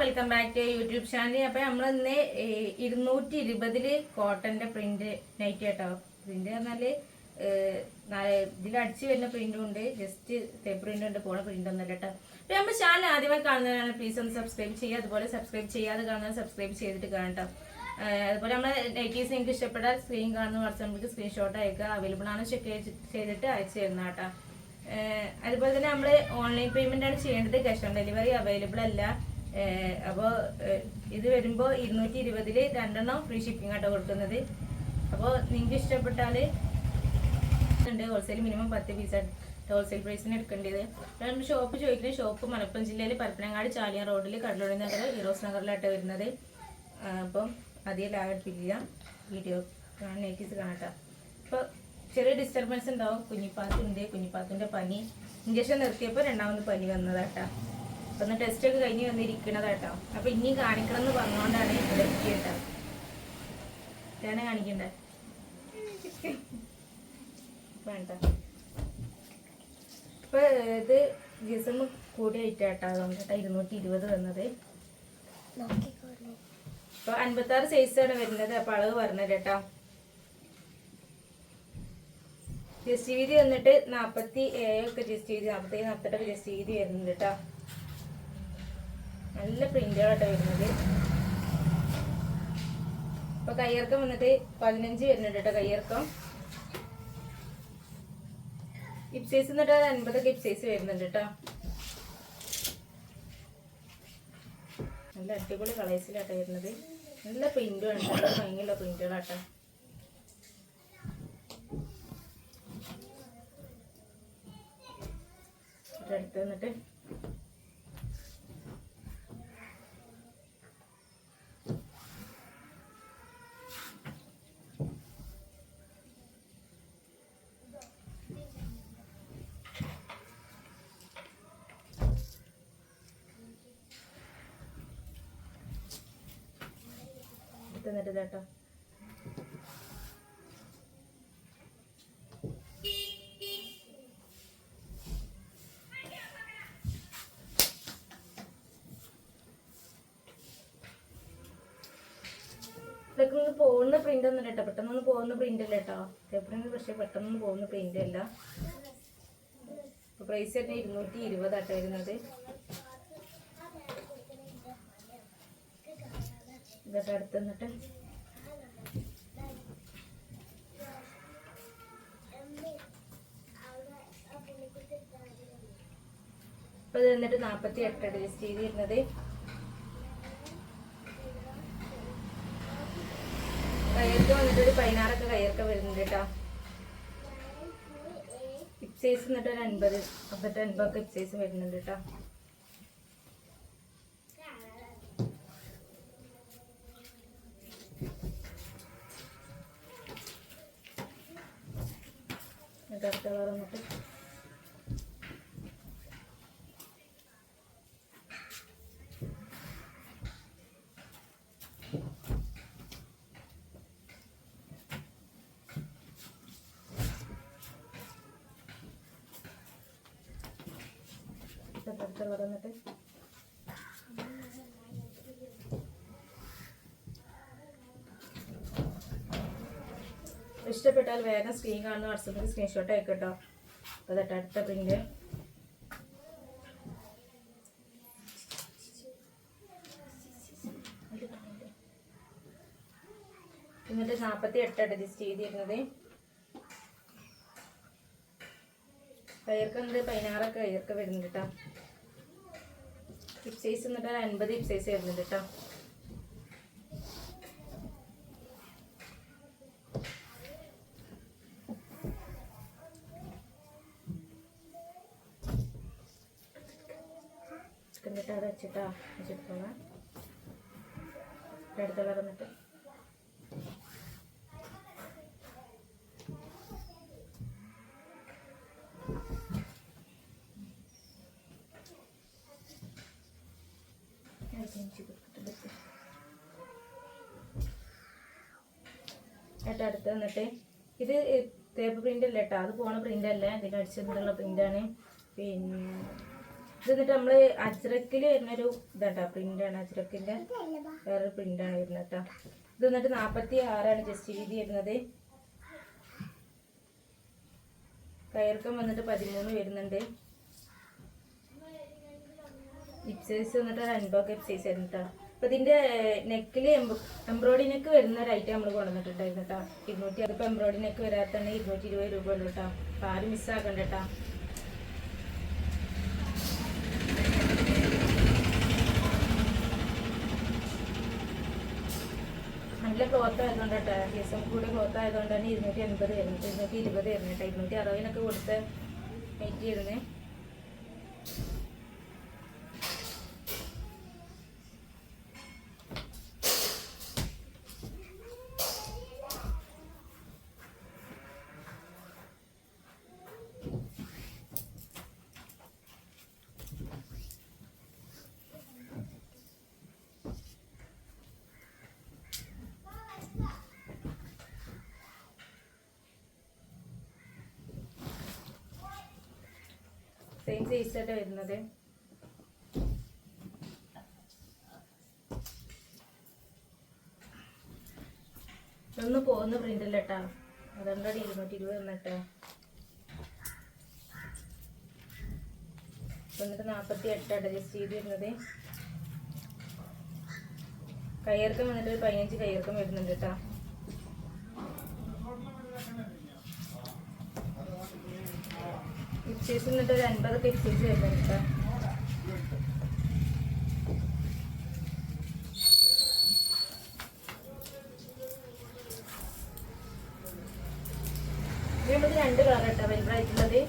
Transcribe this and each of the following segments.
Welcome back to YouTube channel അപ്പൊ നമ്മൾ ഇന്ന് ഇരുന്നൂറ്റി ഇരുപതിൽ കോട്ടന്റെ പ്രിന്റ് നൈറ്റ് കേട്ടോ പ്രിന്റ് പറഞ്ഞാൽ ഇതിൽ അടിച്ചു വരുന്ന പ്രിന്റും ഉണ്ട്. ജസ്റ്റ് പ്രിന്റ് ഉണ്ട്. പോണ പ്രിന്റ് ഒന്നും കേട്ടോ. അപ്പൊ നമ്മൾ ചാനൽ ആദ്യമായി കാണുന്നതാണ് പ്ലീസ് ഒന്ന് സബ്സ്ക്രൈബ് ചെയ്യുക. അതുപോലെ സബ്സ്ക്രൈബ് ചെയ്യാതെ കാണുന്നത് സബ്സ്ക്രൈബ് ചെയ്തിട്ട് കാണട്ടോ അതുപോലെ നമ്മളെ നൈറ്റീസ് നിങ്ങൾക്ക് ഇഷ്ടപ്പെട്ടാൽ സ്ക്രീൻ കാണുന്ന വാട്സാപ്പിലേക്ക് സ്ക്രീൻഷോട്ട് അയക്കുക. അവൈലബിൾ ആണോ ചെക്ക് ചെയ്തിട്ട് അയച്ചു തരുന്ന കേട്ടോ. അതുപോലെ തന്നെ നമ്മൾ ഓൺലൈൻ പേയ്മെന്റ് ആണ് ചെയ്യേണ്ടത്. ക്യാഷ് ഓൺ ഡെലിവറി അവൈലബിൾ അല്ല. അപ്പോൾ ഇത് വരുമ്പോൾ ഇരുന്നൂറ്റി ഇരുപതിൽ രണ്ടെണ്ണം ഫ്രീ ഷിപ്പിംഗ് ആട്ടോ കൊടുക്കുന്നത്. അപ്പോൾ നിങ്ങൾക്ക് ഇഷ്ടപ്പെട്ടാൽ ഉണ്ട് ഹോൾസെയിൽ മിനിമം പത്ത് പീസ് ഹോൾസെയിൽ പ്രൈസിന് എടുക്കേണ്ടത്. നമ്മൾ ഷോപ്പ് ചോദിക്കുന്നത്. ഷോപ്പ് മലപ്പുറം ജില്ലയിൽ പരപ്പനങ്ങാട് ചാലിയ റോഡിൽ കടലുടി നഗർ ഹീറോസ് നഗറിലായിട്ട് വരുന്നത്. അപ്പം അധികം ലാഗടിപ്പിക്കില്ല വീഡിയോ നേറ്റീസ് കാണട്ടെ. അപ്പോൾ ചെറിയ ഡിസ്റ്റർബൻസ് ഉണ്ടാവും. കുഞ്ഞിപ്പാത്തുണ്ട്. കുഞ്ഞിപ്പാത്തിന്റെ പനി. ഇഞ്ചക്ഷൻ നിർത്തിയപ്പോൾ രണ്ടാമത് പനി വന്നതാട്ടാ. അപ്പം ടെസ്റ്റ് ഒക്കെ കഴിഞ്ഞ് വന്നിരിക്കണതാട്ടോ. അപ്പൊ ഇനി കാണിക്കണം എന്ന് പറഞ്ഞുകൊണ്ടാണ് ഇവിടെ ഇതാണ് കാണിക്കണ്ടേ? വേണ്ട. ഇപ്പൊ ഇത് ജിസം കൂടി ആയിട്ടാട്ടോ കേട്ടോ ഇരുന്നൂറ്റി ഇരുപത് വന്നത് ഇപ്പൊ അൻപത്തി ആറ് ആണ് വരുന്നത്. അപ്പൊ അളവ് പറഞ്ഞത് കേട്ടോ ജസ്റ്റ് വീതി വന്നിട്ട് നാപ്പത്തി ഏഴൊക്കെ ജസ്റ്റ് വീതി നാപ്പത്തി നാപ്പത്തെട്ടൊക്കെ ജസ്റ്റ് വീതി വരുന്നുണ്ട് കേട്ടോ നല്ല പ്രിന്റുകളായിട്ട് വരുന്നത്. ഇപ്പൊ കയ്യിറക്കം വന്നിട്ട് പതിനഞ്ച് വരുന്നുണ്ട് കേട്ടോ കയ്യിറക്കം ഹിപ് സൈസ് എന്നിട്ട് അൻപതൊക്കെ ഹിപ് സൈസ് വരുന്നുണ്ട് കേട്ടോ നല്ല അടിപൊളി കളേഴ്സിലാട്ടോ വരുന്നത്. നല്ല പ്രിന്റും ഉണ്ട് നല്ല ഭംഗിയുള്ള പ്രിന്റുകളാട്ടോ അടുത്ത് വന്നിട്ട് അടുത്ത് കേട്ടോ ഇതൊക്കെ ഒന്ന് പോകുന്ന പ്രിന്റ് ഒന്നും കേട്ടോ പെട്ടെന്നൊന്നും പോകുന്ന പ്രിന്റ് അല്ല കേട്ടോ പേപ്പറിന് പക്ഷെ പെട്ടെന്നൊന്നും പോകുന്ന പ്രിന്റ് അല്ല. പ്രൈസ് തന്നെ ഇരുന്നൂറ്റി ഇരുപതാട്ടോ വരുന്നത്. ഇതൊക്കെ അടുത്ത് നിന്നിട്ട് ഇപ്പൊ ഇത് വന്നിട്ട് നാപ്പത്തി എട്ട് ഡേയ്സ് ചെയ്തിരുന്നത്. കയ്യർക്ക് വന്നിട്ട് ഒരു പതിനാറൊക്കെ കയ്യൊക്കെ വരുന്നുണ്ട് കേട്ടോ ഇപ്സൈസ് സൈസ് എന്നിട്ട് ഒരു അൻപത് അമ്പത്തി അൻപതൊക്കെ ഇപ്സൈസ് സൈസ് വരുന്നുണ്ട് കേട്ടോ എന്നിട്ട് അടുത്ത കളർ വന്നിട്ട് എന്നിട്ട് അടുത്ത കളർ വന്നിട്ട് ഇഷ്ടപ്പെട്ടാൽ വേഗം സ്ക്രീൻ കാണുന്ന വാട്സപ്പിൽ സ്ക്രീൻഷോട്ട് അയക്കട്ടോ അപ്പോൾ തട്ട അടുത്ത പ്രിന്റ് എന്നിട്ട് നാൽപ്പത്തി എട്ടാണ് അഡ്ജസ്റ്റ് ചെയ്തിരുന്നത്. കയർക്ക് ഉണ്ട് പതിനാറൊക്കെ കയർക്ക് വരുന്നുണ്ട് കേട്ടോ ഹിപ് സൈസ് എന്നിട്ട് അൻപത് ഹിപ് സൈസ് വരുന്നുണ്ട് കേട്ടോ എന്നിട്ട് അത് വെച്ചിട്ടാ വെച്ചിട്ടോളാം അടുത്ത കറന്നിട്ട് ഏട്ടാ അടുത്ത് വന്നിട്ട്. ഇത് തേപ്പ് പ്രിന്റ് അല്ല കേട്ടോ അത് പോണ പ്രിന്റ് അല്ല? ഇതിനടിച്ചിട്ടുള്ള ആണ്. പിന്നെ ഇത് എന്നിട്ട് നമ്മൾ അജ്രക്കിൽ വരുന്നൊരു ഇതാട്ടോ പ്രിന്റാണ് അജ്രക്കിന്റെ വേറൊരു പ്രിന്റാണ് വരുന്നത് കേട്ടോ. ഇത് എന്നിട്ട് നാപ്പത്തി ആറാണ് ജസ്റ്റ് വീതി വരുന്നത്. കയർക്കം വന്നിട്ട് പതിമൂന്ന് വരുന്നുണ്ട്. ഹിപ് വന്നിട്ട് ഒരു അൻബോക്ക് ഹിപ് സൈസ് വരുന്നു കേട്ടോ. അപ്പൊ ഇതിന്റെ നെക്കിൽ എംബ്രോയിഡറി നെക്ക് വരുന്ന ഒരു ഐറ്റം നമ്മൾ കൊണ്ടുവന്നിട്ടുണ്ടായിരുന്നു കേട്ടോ. ഇരുന്നൂറ്റി അതിപ്പോ എംബ്രോയിഡറി നെക്ക് വരാത്തന്നെ ഇരുന്നൂറ്റി ഇരുപത് രൂപ ഉള്ളൂ കേട്ടോ. അപ്പൊ ആരും മിസ്സാക്കണ്ട കേട്ടോ നല്ല ക്ലോത്ത് ആയതുകൊണ്ട് കേട്ടോ ദിവസം കൂടി ക്ലോത്ത് ആയതുകൊണ്ട് തന്നെ ഇരുന്നൂറ്റി എൺപത് വരുന്നത് ഇരുന്നൂറ്റി ഇരുപത് വരുന്നത് ഇരുന്നൂറ്റി അറുപതിനൊക്കെ കൊടുത്ത് വെയിറ്റ് ചെയ്തത് സെയിം സൈസ് ആയിട്ട് വരുന്നത് ഒന്ന് പോകുന്ന പ്രിന്റ് അല്ല കേട്ടാ അതുകൊണ്ടാണ് ഇരുന്നൂറ്റി ഇരുപത് എന്നിട്ട് എന്നിട്ട് നാൽപ്പത്തി എട്ടാണ് അഡ്ജസ്റ്റ് ചെയ്ത് വരുന്നത് കയ്യിറക്കം വന്നിട്ട് ഒരു പതിനഞ്ച് കയ്യിറക്കം വരുന്നുണ്ട് കേട്ടോ പിക്ചേഴ്സ് എന്നിട്ട് ഒരു അൻപത് പിക്ചേഴ്സ് വരുന്നുണ്ട് കേട്ടോ ഇത് നമുക്ക് രണ്ട് അവൈലബിൾ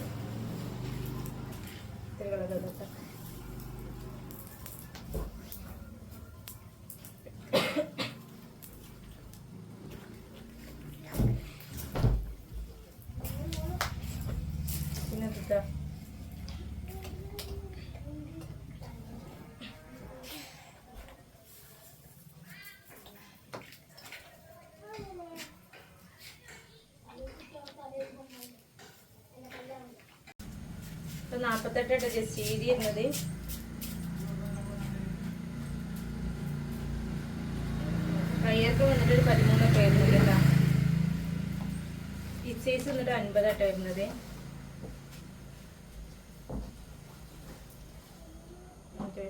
ഇപ്പൊ നാപ്പത്തെട്ടായിട്ട് ജസ്റ്റ് ചെയ്ത് ചെയ്യുന്നത് കയ്യൊക്കെ വന്നിട്ട് ഒരു പതിമൂന്നൊക്കെ വരുന്നത് കേട്ടോ. ഈ സൈസ് വന്നിട്ട് അൻപതായിട്ട് വരുന്നത് ഇങ്ങോട്ട്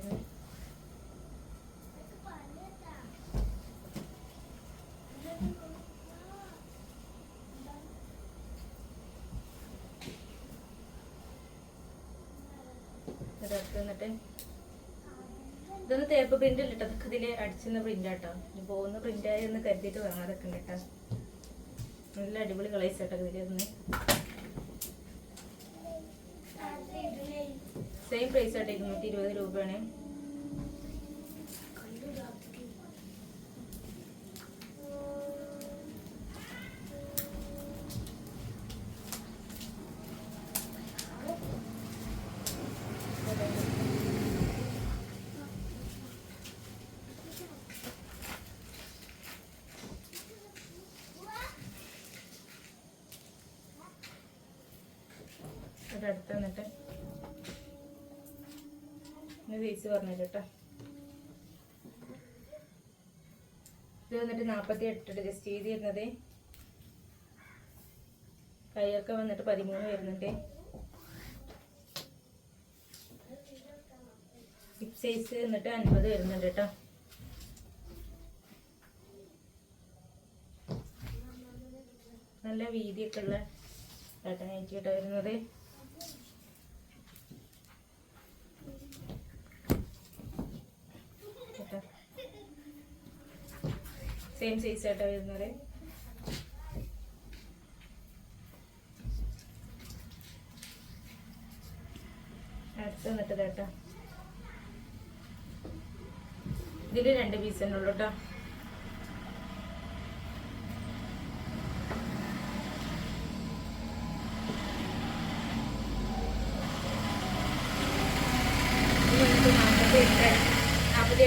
ഇതൊന്ന് തേപ്പ് പ്രിന്റ് ഇല്ല കേട്ടോ ഇതിൽ അടിച്ചുന്ന പ്രിന്റ് ആട്ടോ. ഇനി പോകുന്ന പ്രിന്റ് ആയി ഒന്ന് കരുതിയിട്ട് വാങ്ങാതൊക്കെ ഉണ്ട് കേട്ടോ നല്ല അടിപൊളി കളേഴ്സ് കേട്ടോ ഇതിലൊന്ന് സെയിം പ്രൈസ് ആട്ടോ ഇരുന്നൂറ്റി ഇരുപത് രൂപയാണ്. ഇവിടെ അടുത്ത് വന്നിട്ട് സൈസ് പറഞ്ഞു കേട്ടോ ഇത് വന്നിട്ട് നാൽപ്പത്തി എട്ട് ജസ്റ്റ് ചെയ്ത് തരുന്നത് കൈയൊക്കെ വന്നിട്ട് പതിമൂന്ന് വരുന്നുണ്ട്. ഹിപ് സൈസ് വന്നിട്ട് അൻപത് വരുന്നുണ്ട് കേട്ടോ നല്ല വീതിയൊക്കെ ഉള്ള ചേട്ടൻ കേട്ടോ വരുന്നത്. സെയിം സൈസ് വരുന്നത്. അടുത്ത് രണ്ട് പീസ് ഉള്ളു കേട്ടോ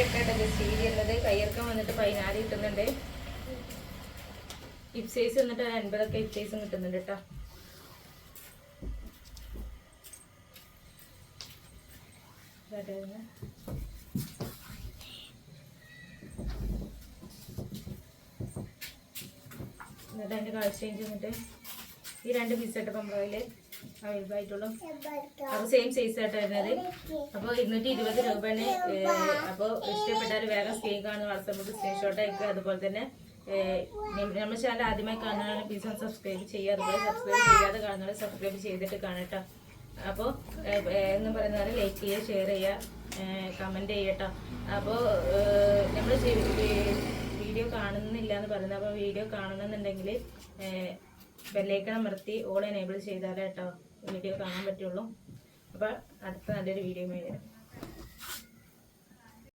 എട്ടായിട്ട് സ്റ്റീൽ ചെയ്യുന്നത്. വന്നിട്ട് പതിനാല് കിട്ടുന്നുണ്ട്. ഹിപ് വന്നിട്ട് അൻപതൊക്കെ ഹിപ് കിട്ടുന്നുണ്ട് കേട്ടോ. എന്നിട്ട് അതിന്റെ കളർ ചേഞ്ച് വന്നിട്ട് ഈ രണ്ട് പീസ് പമ്പറയിൽ അവൈലബിൾ ആയിട്ടുള്ളൂ അപ്പോൾ സെയിം സൈസ് ആയിട്ട് വരുന്നത്. അപ്പോൾ ഇരുന്നൂറ്റി ഇരുപത് രൂപയാണ് അപ്പോൾ ഇഷ്ടപ്പെട്ടാൽ വേഗം സ്ക്രീൻ കാണുന്ന വാട്സാപ്പിൽ സ്ക്രീൻഷോട്ട് അയക്കുക. അതുപോലെ തന്നെ നമ്മുടെ ചാനൽ ആദ്യമായി കാണുന്നതാണ് പ്ലീസ് ഒന്ന് സബ്സ്ക്രൈബ് ചെയ്യുക. അതുപോലെ സബ്സ്ക്രൈബ് ചെയ്യാതെ കാണുന്നവരെ സബ്സ്ക്രൈബ് ചെയ്തിട്ട് കാണട്ടോ അപ്പോൾ എന്ന് പറയുന്നത് ലൈക്ക് ചെയ്യുക ഷെയർ ചെയ്യുക കമന്റ് ചെയ്യട്ടോ അപ്പോൾ നമ്മൾ വീഡിയോ കാണുന്നില്ല എന്ന് പറയുന്നത്. അപ്പോൾ വീഡിയോ കാണണമെന്നുണ്ടെങ്കിൽ ബെല്ലൈക്കൺ അമർത്തി ഓൾ എനേബിൾ ചെയ്താലേ കേട്ടോ വീഡിയോ കാണാൻ പറ്റുള്ളൂ. അപ്പോൾ അടുത്ത നല്ലൊരു വീഡിയോ വരാം.